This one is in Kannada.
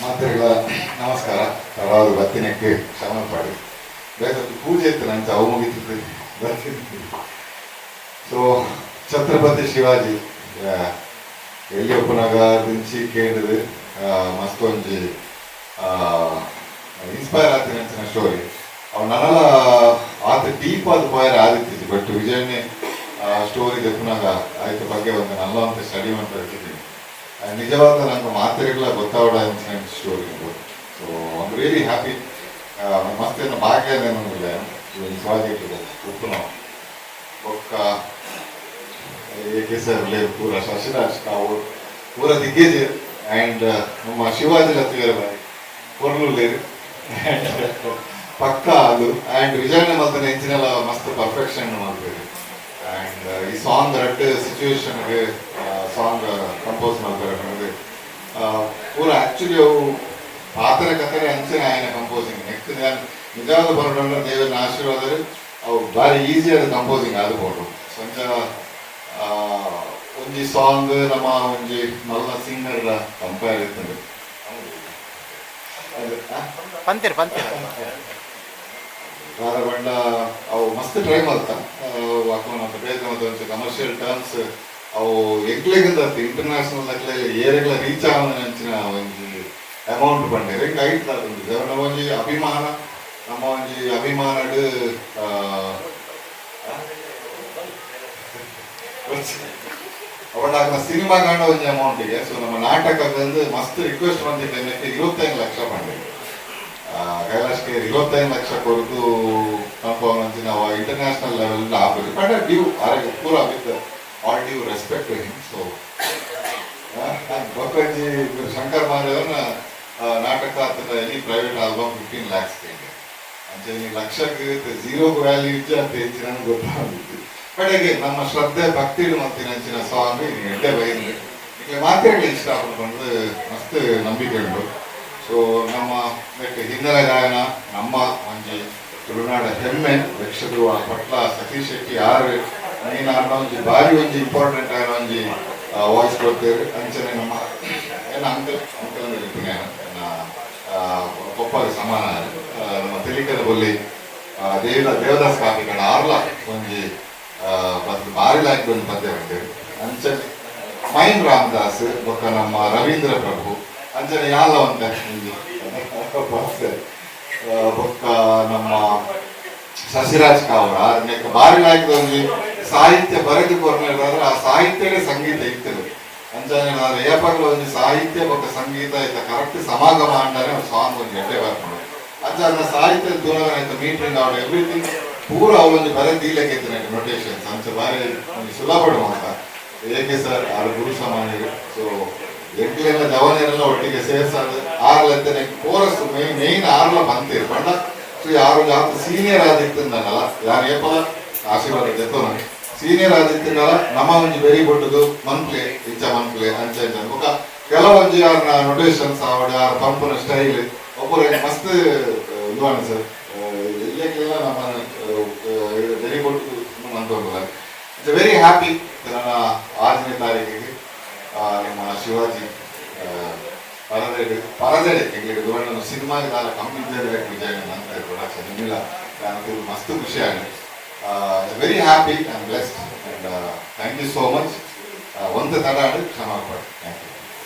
ಮಾತೆಗಳ ನಮಸ್ಕಾರ. ತಡವಾದ ಬತ್ತಿನಕ್ಕೆ ಕ್ಷಮ ಪಡಿ ಬೇಕಂತ ಪೂಜೆ ಇತ್ತು ನಂಗೆ ಅವು ಮುಗಿತಿದ್ದು ಬರ್ತಿದ್ದು ಸೊ ಛತ್ರಪತಿ ಶಿವಾಜಿ ಆ, ಎಲ್ಲಿ ಒಪ್ಪನಾಗ ದಿಂಚಿ ಕೇಳಿದು ಮಸ್ತ್ ಒಂಜಿ ಇನ್ಸ್ಪೈರ್ ಆಗ್ತೀನಿ ಅಂಚಿನ ಸ್ಟೋರಿ ಅವ್ ನನ್ನಲ್ಲ ಆತ ಡೀಪ್ ಆದ ಪಾಯರ್ ಆದಿತ್ತಿದ್ದು ಬಟ್ ವಿಜಯನೇ ಸ್ಟೋರಿ ದೆಪ್ಪನಾಗ ಆಯ್ತು ಬಗ್ಗೆ ಒಂದು ನಲ್ಲ ಅಂತ ಸ್ಟಡಿ ಮಾಡ್ತಾ ಇರ್ತಿದ್ದೀನಿ ಆ, ನಿಜವಾದ ನನ್ನ ಮಾತಿರಗಳ ಗೊತ್ತಾವಡ ಇನ್ಸಿಡೆಂಟ್ ಸ್ಟೋರಿ ಇದು ಸೊ ಐಮ್ ರಿಯಲಿ ಹ್ಯಾಪಿ ಮತ್ತೇನು ಭಾಗ್ಯ ನೆನಪಿಲ್ಲ ನಿಜವಾಗಿ ಉಪ್ಪನ ಪೊಕ್ಕ ಏಕೆ ಸರ್ ಲೇ ಪೂರ ಶಶಿರಾಜ್ ಕಾವು ಪೂರ ದಿಗ್ಗೇಜ್. ಆ್ಯಂಡ್ ನಮ್ಮ ಶಿವಾಜಿ ಲತ್ವೀರ ಬಾಯಿ ಪೊರ್ಲು ಲೇರಿ ಪಕ್ಕ ಅದು. ಆ್ಯಂಡ್ ವಿಜಯನ ಮತ್ತೆ ಹೆಂಚಿನೆಲ್ಲ ಮಸ್ತ್ ಪರ್ಫೆಕ್ಷನ್ ಮಾಡ್ಬೇಕು. ಆ್ಯಂಡ್ ಈ ಸಾಂಗ್ ರಡ್ ಸಿಚುವೇಶನ್ಗೆ ಸಾಂಗ್ ಕಂಪೋಸ್ ಮಾಡ್ತಾರೆ ಆ ಪೂರ ಆಕ್ಚುಲಿ ಅವು ಪಾತ್ರ ಕಥೆ ಅಂಚನೆ ಆಯ್ನ ಕಂಪೋಸಿಂಗ್ ನೆಕ್ಸ್ಟ್ ನಿಜವಾದ ಬರೋಣ ದೇವರ ಆಶೀರ್ವಾದ ಅವು ಭಾರಿ ಈಸಿ ಆದ ಕಂಪೋಸಿಂಗ್ ಆದ ಬೋಡು ಆ, ಒಂಜಿ ಸಾಂಗ್ ನಮ್ಮ ಒಂಜಿ ಮಲ್ಲ ಸಿಂಗರ್ ಕಂಪೇರ್ ಇರ್ತದೆ. ಅದು? ಪಂತಿರ್ ಪಂತಿರ್. ಅವು ಮಸ್ತ್ ಟ್ರೈ ಮಾಡ್ತಾ ಹಾಕೋಣ ಬೇಗ ಒಂಚೂರು ಕಮರ್ಷಿಯಲ್ ಟರ್ಮ್ಸ್ ಅವು ಎಕ್ಲೆಗಿಂದ ಇಂಟರ್ನ್ಯಾಷನಲ್ ಎಕ್ಲೆಗೆ ಏರೆಗ್ಲ ರೀಚ್ ಆವನಂಚಿನ ಒಂಜಿ ಅಮೌಂಟ್ ಪಂಡೇರೆ ಕೈಟ್ ತಗೊಂಡಿದ್ದೆ ನಮ್ಮ ಒಂಜಿ ಅಭಿಮಾನ, ನಮ್ಮ ಒಂಜಿ ಅಭಿಮಾನಡ್ ಅವಳಾಗ ಸಿನಿಮಾ ಕಾಣ ಒಂಜಿ ಇದೆ. ಸೊ ನಮ್ಮ ನಾಟಕದ ಮಸ್ತ್ ರಿಕ್ವೆಸ್ಟ್ ಬಂದಿದ್ದೆ ಇರುವತ್ತೈದು ಲಕ್ಷ ಪಂಡೆ ಕೈಲಾಶ್ಗೆ ಇರುವತ್ತೈದು ಲಕ್ಷ ಕೊರತು ನಮ್ಮ ಇಂಟರ್ನ್ಯಾಷನಲ್ ಲೆವೆಲ್ ಆಪರು ಪಂಡ ಡ್ಯೂ ಆರೋಗ್ಯ ಪೂರ ಬಿದ್ದ ಡ್ಯೂ ರೆಸ್ಪೆಕ್ಟ್ ಬೊಕ್ಕಂಜಿ ಶಂಕರ್ ಮಹಾದೇವನ ನಾಟಕ any private album fifteen lakhs ಅಂಚೆ ಲಕ್ಷಕ್ಕೆ ಜೀರೋ ವ್ಯಾಲ್ಯೂ ಇಚ್ಛೆ ಅಂತ ಹೆಚ್ಚಿನ ಗೊತ್ತಾಗುತ್ತೆ ಬಟ್ ಹಾಗೆ ನಮ್ಮ ಶ್ರದ್ಧೆ ಭಕ್ತಿ ನೆಚ್ಚಿನ ಸ್ವಾಮಿ ಎಡ್ಡೆ ಬೈಂದು ಈಗ ಮಾತೆಗಳು ಇಷ್ಟ ಪಡ್ಕೊಂಡು ಮಸ್ತ್ ನಂಬಿಕೆ ಉಂಟು. ಸೊ ನಮ್ಮ ಹಿನ್ನೆಲೆ ಗಾಯನ, ನಮ್ಮ ಒಂಜಿ ತುಳುನಾಡ ಹೆಮ್ಮೆ ಯಕ್ಷಧ್ರುವ ಪಟ್ಲ ಸತೀಶ್ ಶೆಟ್ಟಿ ಆರು ನೀನು ಅನ್ನ ಒಂಜಿ ಭಾರಿ ಒಂಜಿ ಇಂಪಾರ್ಟೆಂಟ್ ಆಯ್ನ ಒಂಜಿ ವಾಯ್ಸ್ ಕೊಡ್ತೇವೆ. ಅಂಚನೆ ನಮ್ಮ ಏನ ಅಂಕಲ್ ಅಂಕಲ್ ಇರ್ತೀನಿ ಕೊಪ್ಪದ ಸಮಾನ ನಮ್ಮ ತೆಲಿಕದ ಬಲ್ಲಿ ದೇವ ದೇವದಾಸ್ ಕಾಪಿಕಡ ಆರ್ಲ ಒಂಜಿ ಆ, ಭಾರಿ ಲಾಯ್ಕ್ ಒಂದು ಪದ್ಯ ಬಂದೇವೆ ಅಂಚನೆ ಮೈನ್ ರಾಮದಾಸ್ ಬೊಕ್ಕ ನಮ್ಮ ರವೀಂದ್ರ ಪ್ರಭು. ಅಂಚನೆ ಯಾಲ ಅಂತ ಬೊಕ್ಕ ನಮ್ಮ ಸಸಿರಾಜ್ ಕಾವ್ರ. ಬಾರಿ ಲಾಯ್ಕ್ ಒಂಜಿ ಸಾಹಿತ್ಯ ಬರೆದು ಕೊರ್ನಾದ್ರೆ ಆ ಸಾಹಿತ್ಯಗೆ ಸಂಗೀತ ಇತ್ತು ಅಂಚನೆ ನಾನು ಏಪಗ್ಲ ಒಂದು ಸಾಹಿತ್ಯ ಮತ್ತು ಸಂಗೀತ ಇತ್ತ ಕರೆಕ್ಟ್ ಸಮಾಗಮ ಅಂಡನೆ ಸಾಂಗ್ ಒಂದು ಎಡ್ಡೆ ಬರ್ಕೊಂಡು ಅಂಚ ಸಾಹಿತ್ಯ ದೂರ ಮೀಟಿಂಗ್ ಆಡ್ ಎವ್ರಿಥಿಂಗ್ ಪೂರ ಅವಳೊಂದು ಬರೆ ದೀಲಕ್ಕೆ ಇತ್ತು ನೊಟೇಷನ್ಸ್ ಅಂಚ ಬಾರಿ ಒಂದು ಸುಲಭ ಅಂತ ಏಕೆ ಸರ್ ಅವ್ರ ಗುರು ಸಮಾನಿಗೆ ಸೊ ಎಂಟ್ಲೆಲ್ಲ ಜವನೆಲ್ಲ ಒಟ್ಟಿಗೆ ಸೇರ್ಸಾದ ನನಗೆ ಕೋರಸ್ ಮೇನ್ ಮೇನ್ ಆರ್ಲ ಬಂತೀರಿ ಬಣ್ಣ ಸೊ ಯಾರು ಜಾಸ್ತಿ ಸೀನಿಯರ್ ಆದಿತ್ತಂದಲ್ಲ ಯಾರು ಏಪಲ ಆಶೀರ್ವಾದ ಜೆತ್ತೋನ ಸೀನಿಯರ್ ಆದಿತ್ತಂದಲ್ಲ ನಮ್ಮ ಒಂಜಿ ಬೆರಿ ಬೊಟ್ಟದು ಮಂತ್ಲಿ ಇಂಚ ಮಂತ್ಲಿ ಅಂಚ ಇಂಚ ಬೊಕ ಕೆಲವೊಂಜಿ ಯಾರನ್ನ ನೊಟೇಷನ್ಸ್ ಆವಡ ಯಾರ ಪಂಪನ ಸ್ಟೈಲ್ ಒಬ್ಬರು ಮಸ್ತ್ ಇವಾನ ಸರ್ ಎಲ್ಲಕ್ಕೆಲ್ಲ ನಮ್ಮ ಬೆರಿ ಬೊಟ್ಟು ಮಂತೋಲ್ಲ ಇಟ್ಸ್ ವೆರಿ ಹ್ಯಾಪಿ ನನ್ನ ಆರನೇ ತಾರೀಕಿಗೆ ಆ, ನಿಮ್ಮ ಶಿವಾಜಿ ಆ, ಪರದೆಡೆ ಪರದೆಡೆ ಎಂಗ್ಲಿಗೆ ದೂರ ಸಿನಿಮಾಗೆ ದಾಲ ಕಂಪ್ಲೀಟ್ ವಿಜಯ ಅಂತ ಪ್ರೊಡಕ್ಷನ್ ನಿಮ್ಮಿಲ್ಲ ನನಗೆ ಮಸ್ತ್ ಖುಷಿ ಆಗಿದೆ very happy and blessed and thank you so much ಒಂದು ತಡ ಕ್ಷಮಾ ಪಡಿ ಥ್ಯಾಂಕ್ ಯು